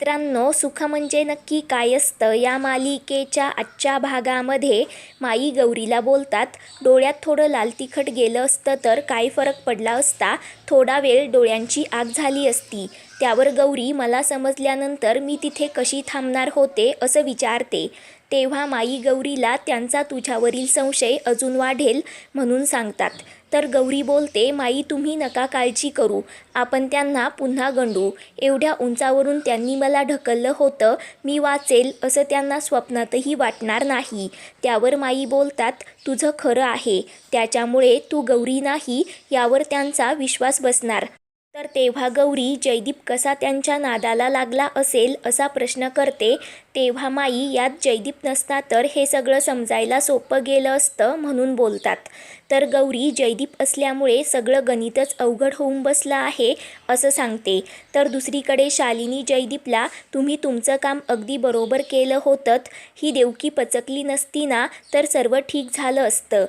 मित्रांनो सुख म्हणजे नक्की काय असतं? या मालिकेच्या आजच्या भागामध्ये माई गौरीला बोलतात डोळ्यात थोडं लाल तिखट गेलं असतं तर काय फरक पडला असता? थोडा वेळ डोळ्यांची आग झाली असती. त्यावर गौरी मला समजल्यानंतर मी तिथे कशी थांबणार होते असं विचारते. तेव्हा माई गौरीला त्यांचा तुझ्यावरील संशय अजून वाढेल म्हणून सांगतात. तर गौरी बोलते माई तुम्ही नका काळजी करू. आपण त्यांना पुन्हा गंडू. एवढ्या उंचावरून त्यांनी मला ढकललं होतं. मी वाचेल असं त्यांना स्वप्नातही वाटणार नाही. त्यावर माई बोलतात तुझं खरं आहे. त्याच्यामुळे तू गौरी नाही यावर त्यांचा विश्वास बसणार. तर तेव्हा गौरी जयदीप कसा त्यांच्या नादाला लागला असेल असा प्रश्न करते. तेव्हा माई यात जयदीप नसता तर हे सगळं समजायला सोपं गेलं असतं म्हणून बोलतात. तर गौरी जयदीप असल्यामुळे सगळं गणितच अवघड होऊन बसलं आहे असं सांगते. तर दुसरीकडे शालिनी जयदीपला तुम्ही तुमचं काम अगदी बरोबर केलं होतं ही देवकी पचकली नसती ना तर सर्व ठीक झालं असतं.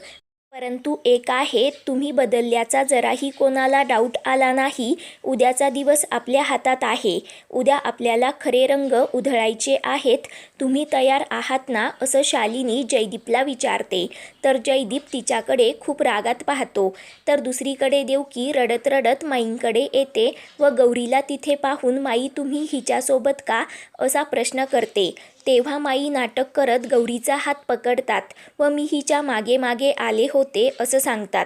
परंतु एक आहे तुम्ही बदलल्याचा जराही कोणाला डाऊट आला नाही उद्याचा दिवस आपल्या हातात आहे. उद्या आपल्याला खरे रंग उधळायचे आहेत तुम्ही तयार आहात ना असं शालिनी जयदीपला विचारते. तर जयदीप तिच्याकडे खूप रागात पाहतो. तर दुसरीकडे देवकी रडत रडत माईंकडे येते व गौरीला तिथे पाहून माई तुम्ही हिच्यासोबत का? असा प्रश्न करते. तेव्हा माई नाटक करत गौरीचा हात पकडतात व मी हिच्या मागे मागे आले होते असं सांगतात.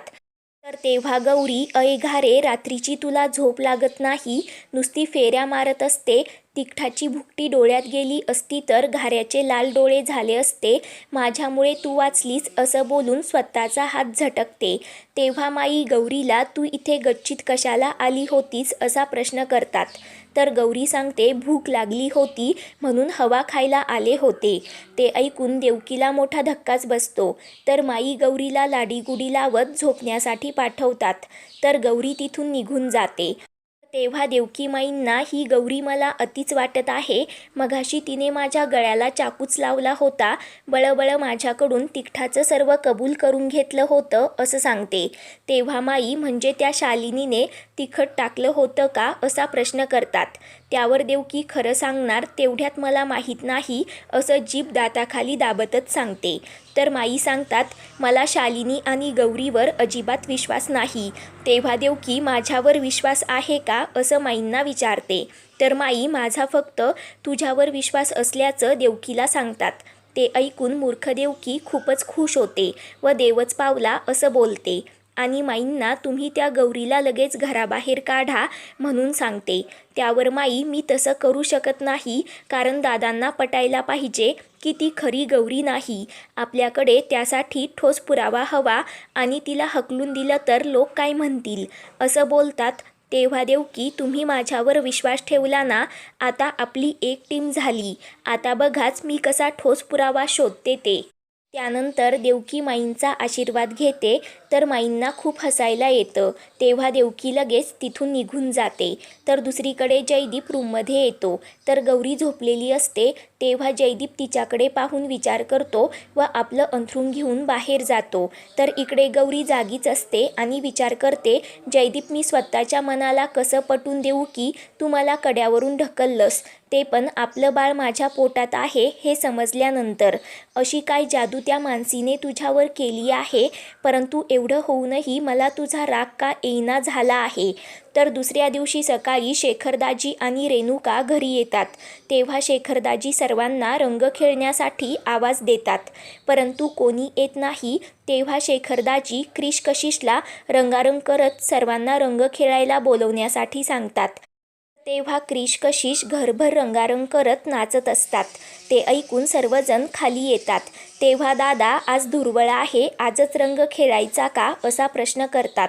तर तेव्हा गौरी अय घारे रात्रीची तुला झोप लागत नाही. नुसती फेऱ्या मारत असते. तिखटाची भुकटी डोळ्यात गेली असती तर घाऱ्याचे लाल डोळे झाले असते. माझ्यामुळे तू वाचलीस असं बोलून स्वतःचा हात झटकते. तेव्हा माई गौरीला तू इथे गच्चीत कशाला आली होतीस? असा प्रश्न करतात. तर गौरी सांगते भूक लागली होती म्हणून हवा खायला आले होते. ते ऐकून देवकीला मोठा धक्काच बसतो. तर माई गौरीला लाडीगुडी लावत झोपण्यासाठी पाठवतात. तर गौरी तिथून निघून जाते. तेव्हा देवकी माईंना ही गौरी मला अतिच वाटत आहे. मघाशी तिने माझ्या गळ्याला चाकूच लावला होता. बळबळ माझ्याकडून तिखटाचं सर्व कबूल करून घेतलं होतं असं सांगते. तेव्हा माई म्हणजे त्या शालिनीने तिखट टाकलं होतं का असा प्रश्न करतात. त्यावर देवकी खरं सांगणार तेवढ्यात मला माहीत नाही असं जीभ दाताखाली दाबतच सांगते. तर माई सांगतात मला शालिनी आणि गौरीवर अजिबात विश्वास नाही. तेव्हा देवकी माझ्यावर विश्वास आहे का? असं माईंना विचारते. तर माई माझा फक्त तुझ्यावर विश्वास असल्याचं देवकीला सांगतात. ते ऐकून मूर्ख देवकी खूपच खुश होते व देवच पावला असं बोलते. आणि माईंना तुम्ही त्या गौरीला लगेच घराबाहेर काढा म्हणून सांगते. त्यावर माई मी तसं करू शकत नाही कारण दादांना पटायला पाहिजे की ती खरी गौरी नाही. आपल्याकडे त्यासाठी ठोस पुरावा हवा आणि तिला हकलून दिलं तर लोक काय म्हणतील? असं बोलतात. तेव्हा देवकी तुम्ही माझ्यावर विश्वास ठेवला ना? आता आपली एक टीम झाली. आता बघाच मी कसा ठोस पुरावा शोधते ते. त्यानंतर देवकी माईंचा आशीर्वाद घेते. तर माईंना खूप हसायला येतं. तेव्हा देवकी लगेच तिथून निघून जाते. तर दुसरीकडे जयदीप रूममध्ये येतो. तर गौरी झोपलेली असते. तेव्हा जयदीप तिच्याकडे पाहून विचार करतो व आपलं अंथरूण घेऊन बाहेर जातो. तर इकडे गौरी जागीच असते आणि विचार करते जयदीप मी स्वतःच्या मनाला कसं पटवून देऊ की तू मला कड्यावरून ढकललंस? ते पण आपलं बाळ माझ्या पोटात आहे हे समजल्यानंतर. अशी काय जादू त्या मानसीने तुझ्यावर केली आहे? परंतु एवढं होऊनही मला तुझा राग का येईना झाला आहे? तर दुसऱ्या दिवशी सकाळी शेखरदाजी आणि रेणुका घरी येतात. तेव्हा शेखरदाजी सर्वांना रंग खेळण्यासाठी आवाज देतात. परंतु कोणी येत नाही तेव्हा शेखरदाजी क्रिश कशिशला रंगारंग करत सर्वांना रंग खेळायला बोलवण्यासाठी सांगतात. तेव्हा क्रिश कशिश घरभर रंगारंग करत नाचत असतात. ते ऐकून सर्वजण खाली येतात. तेव्हा दादा आज दुर्बळ आहे आजच रंग खेळायचा का? असा प्रश्न करतात.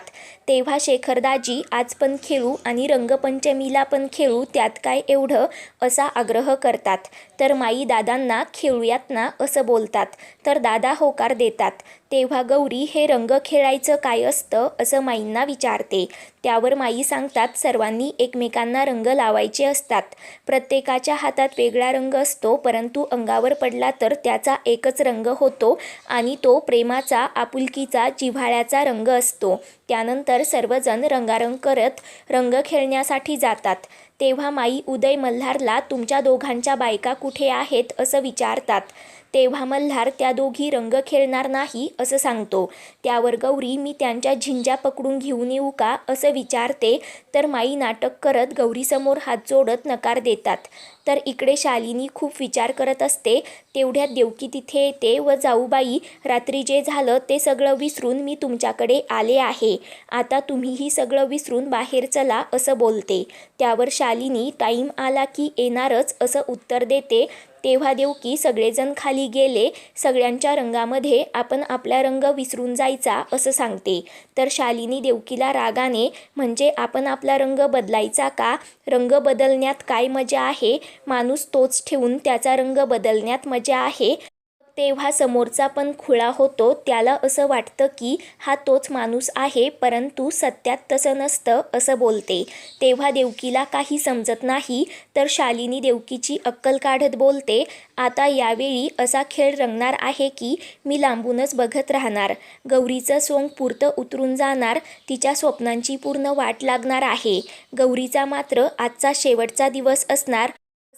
तेव्हा शेखरदाजी आज पण खेळू आणि रंगपंचमीला पण खेळू त्यात काय एवढं? असा आग्रह करतात. तर माई दादांना खेळूयात ना? असं बोलतात. तर दादा होकार देतात. तेव्हा गौरी हे रंग खेळायचं काय असतं? असं माईंना विचारते. त्यावर माई सांगतात सर्वांनी एकमेकांना रंग रंग लावायचे असतात. प्रत्येकाच्या हातात वेगळा रंग असतो परंतु अंगावर पडला तर त्याचा एकच रंग होतो आणि तो प्रेमाचा आपुलकीचा जिव्हाळ्याचा रंग असतो. त्यानंतर सर्वजण रंगारंग करत रंग खेळण्यासाठी जातात. तेव्हा माई उदय मल्हारला तुमच्या दोघांच्या बायका कुठे आहेत? असं विचारतात. तेव्हा मल्हार त्या दोघी रंग खेळणार नाही असं सांगतो. त्यावर गौरी मी त्यांच्या झिंज्या पकडून घेऊन येऊ का असं विचारते. तर माई नाटक करत गौरीसमोर हात जोडत नकार देतात. तर इकडे शालिनी खूप विचार करत असते. तेवढ्यात देवकी तिथे येते व जाऊबाई रात्री जे झालं ते सगळं विसरून मी तुमच्याकडे आले आहे. आता तुम्हीही सगळं विसरून बाहेर चला असं बोलते. त्यावर शालिनी टाईम आला की येणारच असं उत्तर देते. तेव्हा देवकी सगळेजण खाली गेले सगळ्यांच्या रंगामध्ये आपण आपला रंग विसरून जायचा असं सांगते. तर शालिनी देवकीला रागाने म्हणजे आपण आपला रंग बदलायचा का? रंग बदलण्यात काय मजा आहे? माणूस तोच ठेवून त्याचा रंग बदलण्यात मजा आहे? तेव्हा समोरचा पण खुळा होतो. त्याला असं वाटतं की हा तोच माणूस आहे परंतु सत्यात तसं नसतं असं बोलते. तेव्हा देवकीला काही समजत नाही तर शालिनी देवकीची अक्कल काढत बोलते आता यावेळी असा खेळ रंगणार आहे की मी लांबूनच बघत राहणार. गौरीचं सोंग पुरतं उतरून जाणार तिच्या स्वप्नांची पूर्ण वाट लागणार आहे. गौरीचा मात्र आजचा शेवटचा दिवस असणार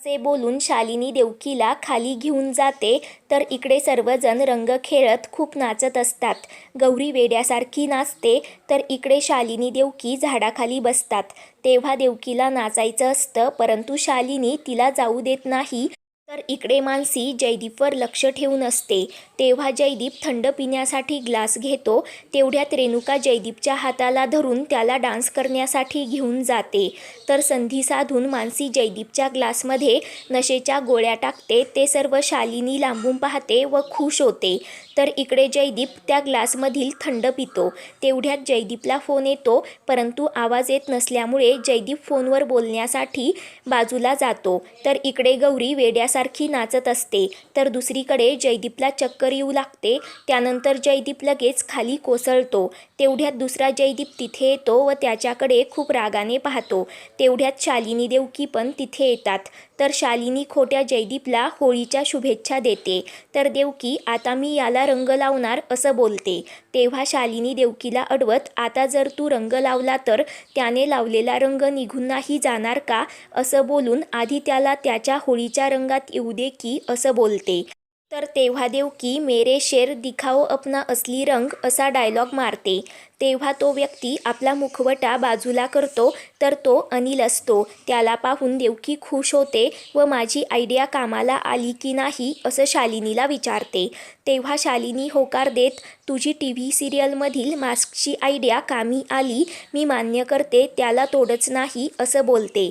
असे बोलून शालिनी देवकीला खाली घेऊन जाते. तर इकडे सर्वजण रंग खेळत खूप नाचत असतात. गौरी वेड्यासारखी नाचते. तर इकडे शालिनी देवकी झाडाखाली बसतात. तेव्हा देवकीला नाचायचं असतं परंतु शालिनी तिला जाऊ देत नाही. तर इकडे मानसी जयदीपवर लक्ष ठेवून असते. तेव्हा जयदीप थंड पिण्यासाठी ग्लास घेतो. तेवढ्यात रेणुका जयदीपच्या हाताला धरून त्याला डान्स करण्यासाठी घेऊन जाते. तर संधी साधून मानसी जयदीपच्या ग्लासमध्ये नशेच्या गोळ्या टाकते. ते सर्व शालिनी लांबून पाहते व खुश होते. तर इकडे जयदीप त्या ग्लासमधील थंड पितो. तेवढ्यात जयदीपला फोन येतो. परंतु आवाज येत नसल्यामुळे जयदीप फोनवर बोलण्यासाठी बाजूला जातो. तर इकडे गौरी वेड्यासारखी नाचत असते. तर दुसरीकडे जयदीपला चक्कर येऊ लागते. त्यानंतर जयदीप लगेच खाली कोसळतो. तेवढ्यात दुसरा जयदीप तिथे येतो व त्याच्याकडे खूप रागाने पाहतो. तेवढ्यात शालिनी देवकी पण तिथे येतात. तर शालिनी खोट्या जयदीपला होळीच्या शुभेच्छा देते. तर देवकी आता मी याला रंग लावणार असं बोलते. तेव्हा शालिनी देवकीला अडवत आता जर तू रंग लावला तर त्याने लावलेला रंग निघून नाही जाणार का? असं बोलून आधी त्याला त्याच्या होळीच्या रंगात येऊ दे की असं बोलते. तर तेव्हा देवकी मेरे शेर दिखाओ अपना असली रंग असा डायलॉग मारते. तेव्हा तो व्यक्ती आपला मुखवटा बाजूला करतो तर तो अनिल असतो. त्याला पाहून देवकी खुश होते व माझी आयडिया कामाला आली की नाही असं शालिनीला विचारते. तेव्हा शालिनी होकार देत तुझी टी व्ही सिरियलमधील मास्कची आयडिया कामी आली मी मान्य करते त्याला तोडच नाही असं बोलते.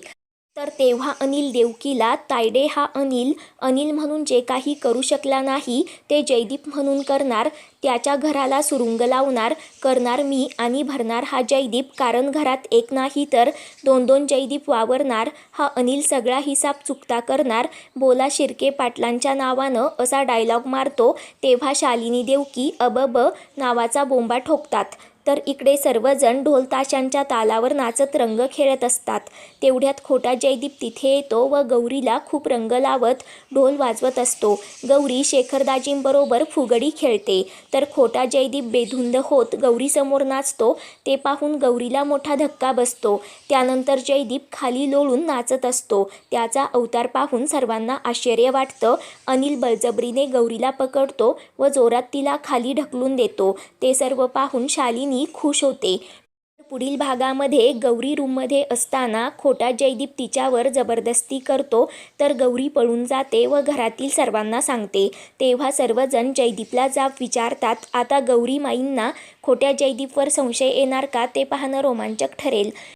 तर तेव्हा अनिल देवकीला तायडे हा अनिल अनिल म्हणून जे काही करू शकला नाही ते जयदीप म्हणून करणार त्याच्या घराला सुरुंग लावणार करणार मी आणि भरणार हा जयदीप कारण घरात एक नाही तर दोन दोन जयदीप वावरणार हा अनिल सगळा हिसाब चुकता करणार बोला शिर्के पाटलांच्या नावानं असा डायलॉग मारतो तेव्हा शालिनी देवकी अबब नावाचा बोंबा ठोकतात. तर इकडे सर्वजण ढोलताशांच्या तालावर नाचत रंग खेळत असतात. तेवढ्यात खोटा जयदीप तिथे येतो व गौरीला खूप रंग लावत ढोल वाजवत असतो. गौरी शेखरदाजींबरोबर फुगडी खेळते. तर खोटा जयदीप बेधुंद होत गौरीसमोर नाचतो. ते पाहून गौरीला मोठा धक्का बसतो. त्यानंतर जयदीप खाली लोळून नाचत असतो. त्याचा अवतार पाहून सर्वांना आश्चर्य वाटतं. अनिल बळजबरीने गौरीला पकडतो व जोरात तिला खाली ढकलून देतो. ते सर्व पाहून शालिनी खुश होते. पुढील भागामध्ये गौरी रूममध्ये असताना खोटा जयदीप तिच्यावर जबरदस्ती करतो तर गौरी पळून जाते व घरातील सर्वांना सांगते. तेव्हा सर्वजण जयदीपला जाब विचारतात आता गौरी माईंना खोट्या जयदीपवर संशय येणार का? ते पाहणं रोमांचक ठरेल.